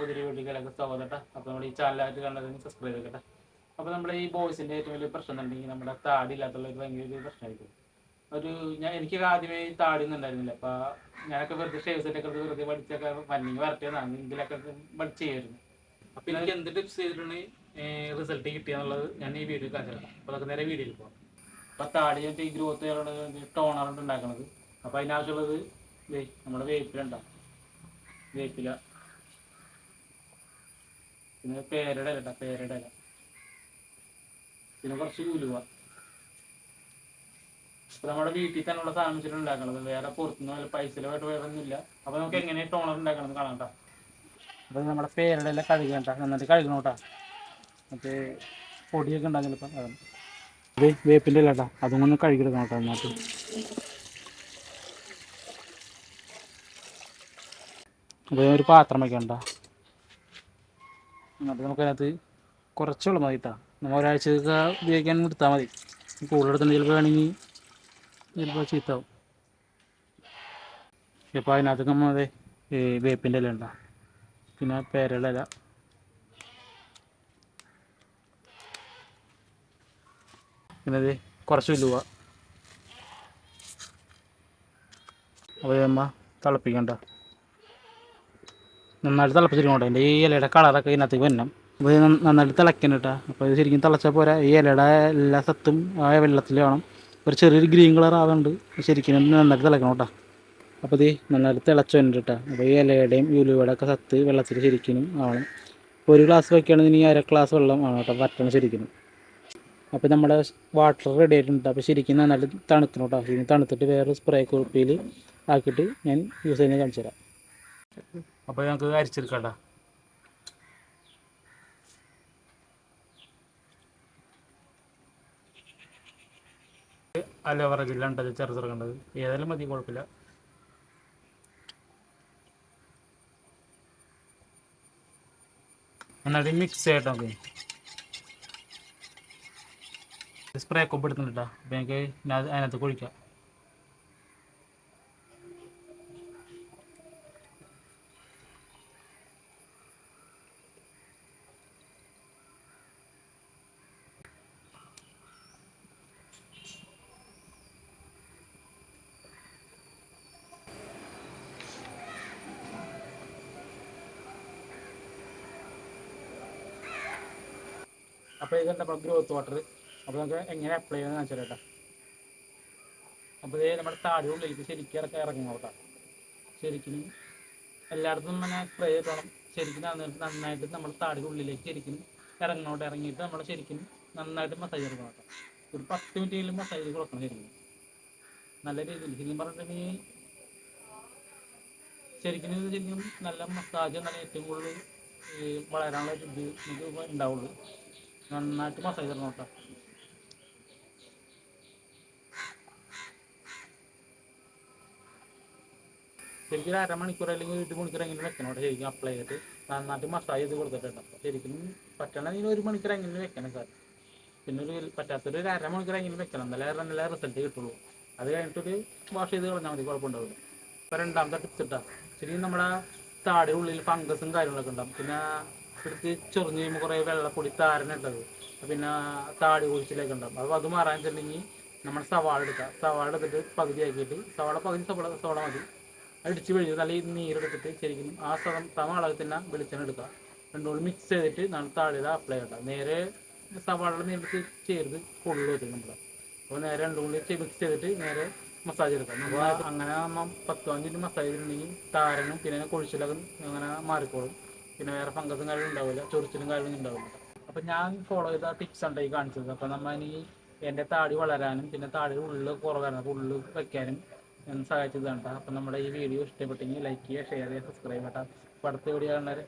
പുതിയ വീട്ടിലേക്കൊക്കെ സ്വാഗതം കേട്ടോ. അപ്പോൾ നമ്മൾ ഈ ചാനലായിട്ട് കണ്ടതിന് സബ്സ്ക്രൈബ് ചെയ്യട്ടെ അപ്പോൾ നമ്മുടെ ഈ ബോയ്സിന്റെ ഏറ്റവും വലിയ പ്രശ്നം എന്നുണ്ടെങ്കിൽ നമ്മുടെ താടി ഇല്ലാത്തുള്ള ഒരു ഭയങ്കര ഒരു പ്രശ്നമായിരിക്കും. ഒരു ഞാൻ എനിക്ക് ആദ്യമേ താടി ഒന്നും ഉണ്ടായിരുന്നില്ല. അപ്പോൾ ഞാനൊക്കെ വെറുതെ ഷേവ് സെറ്റൊക്കെ എടുത്ത് വെറുതെ പഠിച്ചൊക്കെ മഞ്ഞ് വരട്ടിയതാണ് ഇതിലൊക്കെ പഠിച്ച് ചെയ്യായിരുന്നു അപ്പോൾ എനിക്ക് എന്ത് ടിപ്സ് ചെയ്തിട്ടുണ്ടെങ്കിൽ റിസൾട്ട് കിട്ടിയെന്നുള്ളത് ഞാൻ ഈ വീഡിയോ കാണിച്ചു തരാം. അപ്പോൾ അതൊക്കെ നേരെ വീഡിയോയിൽ പോകാം അപ്പോൾ താടി ഈ ഗ്രോത്ത് ടോണറുണ്ട് ഉണ്ടാക്കുന്നത് അപ്പോൾ അതിനാവശ്യമുള്ളത് നമ്മുടെ വേപ്പിലുണ്ടാവും വേപ്പില. പിന്നെ പേരയുടെ ഇല പിന്നെ കുറച്ച് ഉലുവ. നമ്മുടെ വീട്ടിൽ തന്നെയുള്ള സാധനം വെച്ചിട്ട് ഉണ്ടാക്കണത് വേറെ പുറത്തുനിന്ന് വല്ല പൈസയിലായിട്ട് വേറെ ഒന്നുമില്ല അപ്പൊ നമുക്ക് എങ്ങനെ ടോണർ ഉണ്ടാക്കണമെന്ന് കാണാം അപ്പൊ നമ്മുടെ പേരടല ഇല കഴുകണ്ട നന്നായിട്ട് കഴുകണം കേട്ടോ മറ്റേ പൊടിയൊക്കെ ഉണ്ടാകും ചിലപ്പോൾ അതാണ്. ഇത് വേപ്പിന്റെ ഇല കേട്ടോ അതും ഒന്ന് കഴുകിയെടുക്കണം കേട്ടോ നന്നായിട്ട്. അപ്പോൾ ഒരു പാത്രം വയ്ക്കണ്ട എന്നിട്ട് നമുക്കതിനകത്ത് കുറച്ച് വെള്ളം മതി കേട്ടോ നമ്മൾ ഒരാഴ്ചയൊക്കെ ഉപയോഗിക്കാൻ എടുത്താൽ മതി. കൂടുതലെടുത്തുണ്ട് ചിലപ്പോൾ വേണമെങ്കിൽ ചിലപ്പോൾ ചീത്താവും ഇപ്പോൾ അതിനകത്ത് നമ്മൾ അതെ വേപ്പിന്റെ ഇല ഉണ്ട? പിന്നെ പേരയുടെ ഇല. പിന്നെ അത് കുറച്ച് ഉലുവ. അപ്പോൾ അമ്മ തിളപ്പിക്കണ്ട. നന്നായിട്ട് തിളപ്പിച്ചിരിക്കോട്ടെ എന്റെ ഈ ഇലയുടെ കളറൊക്കെ ഇതിനകത്തേക്ക് വരണം. അപ്പോൾ ഇത് നന്ന- നന്നായിട്ട് തിളയ്ക്കണം കേട്ടോ അപ്പോൾ ഇത് ശരിക്കും തിളച്ചാൽ പോരാ. ഈ ഇലയുടെ എല്ലാ സത്തും ആ വെള്ളത്തിൽ വേണം. ഒരു ചെറിയൊരു ഗ്രീൻ കളർ ആവുന്നുണ്ട് ശരിക്കും നന്നായിട്ട് തിളക്കണം കേട്ടോ അപ്പോൾ ഇത് നന്നായിട്ട് തിളച്ച് വരുന്നുണ്ട് കേട്ടോ. അപ്പോൾ ഈ ഇലയുടെയും ഉലുവയുടെ ഒക്കെ സത്ത് വെള്ളത്തിൽ ശരിക്കും ആവണം. ഇപ്പോൾ ഒരു ഗ്ലാസ് വയ്ക്കുകയാണെങ്കിൽ ഇനി അര ഗ്ലാസ് വെള്ളം ആണ് കേട്ടോ വറ്റണം ശരിക്കും. അപ്പോൾ നമ്മുടെ വാട്ടർ റെഡി ആയിട്ടുണ്ട്. അപ്പോൾ ശരിക്കും നന്നായിട്ട് തണുക്കണം കേട്ടോ ശരിക്കും തണുത്തിട്ട് വേറെ സ്പ്രേ കുപ്പിയിൽ ആക്കിയിട്ട് ഞാൻ യൂസ് ചെയ്യുന്നത് കാണിച്ചു തരാം അപ്പോൾ ഞങ്ങൾക്ക് അരിച്ചെടുക്കണ്ട അലോവറ ജില്ല ഉണ്ടത് ചെറുതെടുക്കേണ്ടത് ഏതായാലും മതി കുഴപ്പമില്ല. എന്നിട്ട് മിക്സ് ചെയ്യട്ടോ നമുക്ക് സ്പ്രേ ഒക്കെ എടുക്കുന്നുണ്ട് അപ്പം അത് അതിനകത്ത് കുഴിക്കാം. അപ്പോൾ ഇത് നമ്മുടെ ഗ്രോത്ത് വാട്ടർ അപ്പോൾ നമുക്ക് എങ്ങനെ അപ്ലൈ ചെയ്യുന്നത് തരാം കേട്ടോ. അപ്പോൾ ഇത് നമ്മുടെ താടിയുള്ളിലേക്ക് ശരിക്കും ഇറക്കി ഇറങ്ങും കേട്ടോ. ശരിക്കും എല്ലായിടത്തും ഇങ്ങനെ സ്പ്രേ ചെയ്തോണം ശരിക്കും നന്നായിട്ട് നമ്മുടെ താടി ഉള്ളിലേക്ക് ശരിക്കും ഇറങ്ങോട്ട് ഇറങ്ങിയിട്ട് നമ്മൾ ശരിക്കും നന്നായിട്ട് മസാജ് എടുക്കണം കേട്ടോ. ഒരു പത്ത് മിനിറ്റെങ്കിലും മസാജ് കൊടുക്കണം ശരിക്കും. നല്ല രീതിയിൽ ശരിക്കും പറഞ്ഞിട്ടുണ്ടെങ്കിൽ ശരിക്കും ശരിക്കും നല്ല മസാജ് നല്ല ഏറ്റവും കൂടുതൽ വളരാനുള്ള ഇത് ഇത് ഉണ്ടാവുള്ളൂ. നന്നായിട്ട് മസാജ് തരണം കേട്ടോ ശരിക്കും അരമണിക്കൂർ അല്ലെങ്കിൽ ഒരു മണിക്കൂർ എങ്ങനെ വെക്കണം കേട്ടോ ശരിക്കും അപ്ലൈ ചെയ്തിട്ട്. നന്നായിട്ട് മസാജ് ചെയ്ത് കൊടുത്തിട്ടുണ്ട് അപ്പോൾ ശരിക്കും പറ്റണമെങ്കിൽ ഒരു മണിക്കൂർ എങ്ങനെ വെക്കണം സാർ പിന്നെ ഒരു പറ്റാത്തൊരു അരമണിക്കൂർ എങ്ങനെ വെക്കണം. എന്നാലേ നല്ല റിസൾട്ട് കിട്ടുള്ളൂ. അത് കഴിഞ്ഞിട്ടൊരു വാഷ് ചെയ്ത് കളഞ്ഞാൽ മതി കുഴപ്പമുണ്ടാവില്ല ഇപ്പോൾ രണ്ടാമത്തെ ടിപ്സ് ഇട്ടാ. ശരിക്കും നമ്മുടെ താടിയുള്ളിൽ ഫംഗസും കാര്യങ്ങളൊക്കെ ഉണ്ടാവും. പിന്നെ എടുത്ത് ചൊറിഞ്ഞ് കഴിയുമ്പോൾ കുറേ വെള്ളപ്പൊടി താരനുണ്ടത് പിന്നെ താടി കുഴിച്ചിലൊക്കെ ഉണ്ടാവും. അപ്പോൾ അത് മാറാൻ വെച്ചിട്ടുണ്ടെങ്കിൽ നമ്മൾ സവാള എടുക്കുക സവാള എടുത്തിട്ട് പകുതി ആക്കിയിട്ട് സവാള പകുതി സവാള സവാള മതി. അടിച്ച് പിഴിഞ്ഞ് നല്ല നീരെടുത്തിട്ട് ശരിക്കും ആ സമ സമ തന്നെ വെളിച്ചെണ്ണ എടുക്കുക. രണ്ടുകൂടി മിക്സ് ചെയ്തിട്ട് നമ്മൾ താഴെ അപ്ലൈ ചെയ്യണം നേരെ സവാളയുടെ നീരെടുത്ത് ചേർത്ത് കൊള്ളു വരും നമ്മൾ അപ്പോൾ നേരെ രണ്ടും കൂടി മിക്സ് ചെയ്തിട്ട് നേരെ മസാജ് എടുക്കാം അങ്ങനെ നമ്മൾ പത്ത് അഞ്ചിന് മസാജ് ചെയ്തിട്ടുണ്ടെങ്കിൽ താരനും പിന്നെ കൊഴിച്ചിലൊക്കെ അങ്ങനെ മാറിക്കോളും. പിന്നെ വേറെ ഫംഗസും കാര്യങ്ങളും ഉണ്ടാവില്ല. ചൊറിച്ചിലും കാര്യങ്ങളും ഉണ്ടാവില്ല. അപ്പം ഞാൻ ഫോളോ ചെയ്ത ടിപ്സ് ഉണ്ട് ഈ കാണിച്ചത്. അപ്പം നമ്മൾ ഇനി എന്റെ താടി വളരാനും പിന്നെ താടി ഉള്ളിൽ കുറവായിരുന്നു. അപ്പോൾ വെക്കാനും ഞാൻ സഹായിച്ചതാണ് അപ്പം നമ്മുടെ ഈ വീഡിയോ ഇഷ്ടപ്പെട്ടെങ്കിൽ ലൈക്ക് ചെയ്യുക ഷെയർ ചെയ്യുക സബ്സ്ക്രൈബ് ചെയ്യുക അടുത്ത വീഡിയോ കാണാൻ